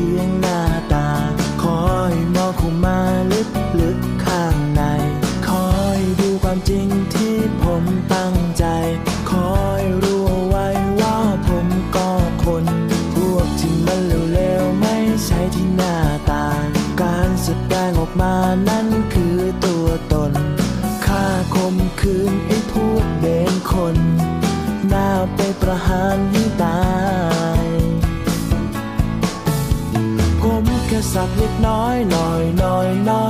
พียงหน้าตา คอยมองขึ้งมาลึกลึกข้างใน คอยดูความจริงที่ผมตั้งใจ คอยรู้ไว้ว่าผมก็คน พวกที่มันเร็วๆไม่ใช่ที่หน้าตา การสแสดงออกมานั้นคือตัวตนข้าคมคืนไอ้พวกเด่นคน หน้าไปประหารให้ตา สักเล็กน้อยหน่อยหน่อยน้อย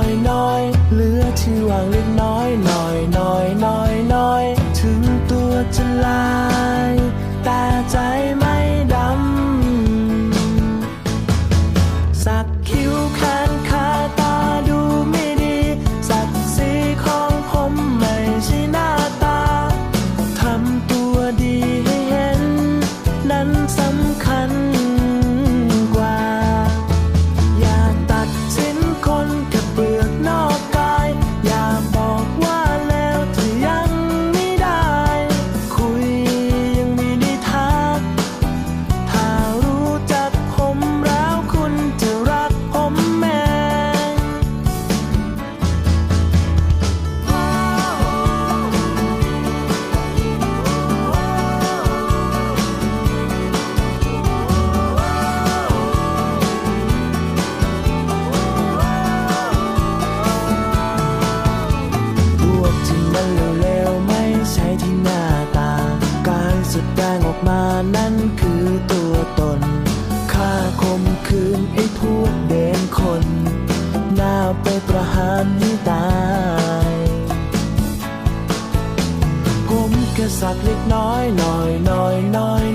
นั้นคือตัวตน ข้าคมคืนไอ้พวกเดนคน หน้าไปประหารนี่ตาย ผมกษัตริย์เล็กน้อยน้อยน้อยน้อย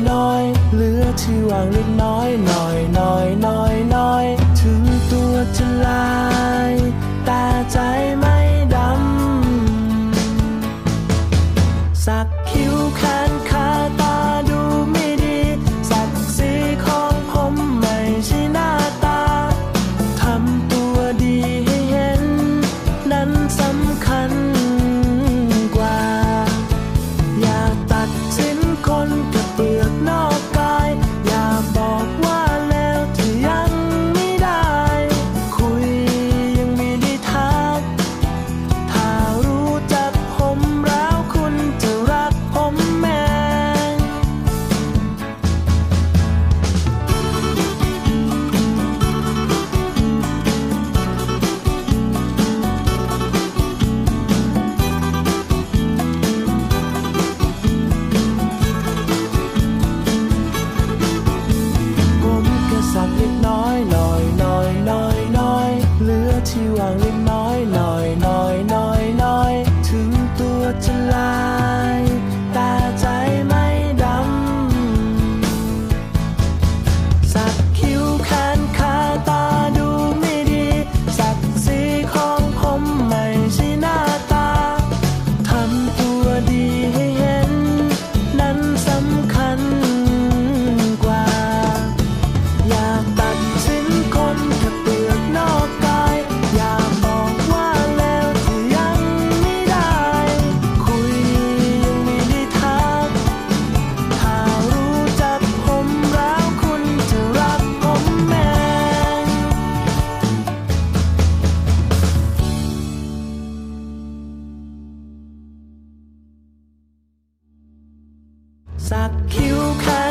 Sakyu Kai.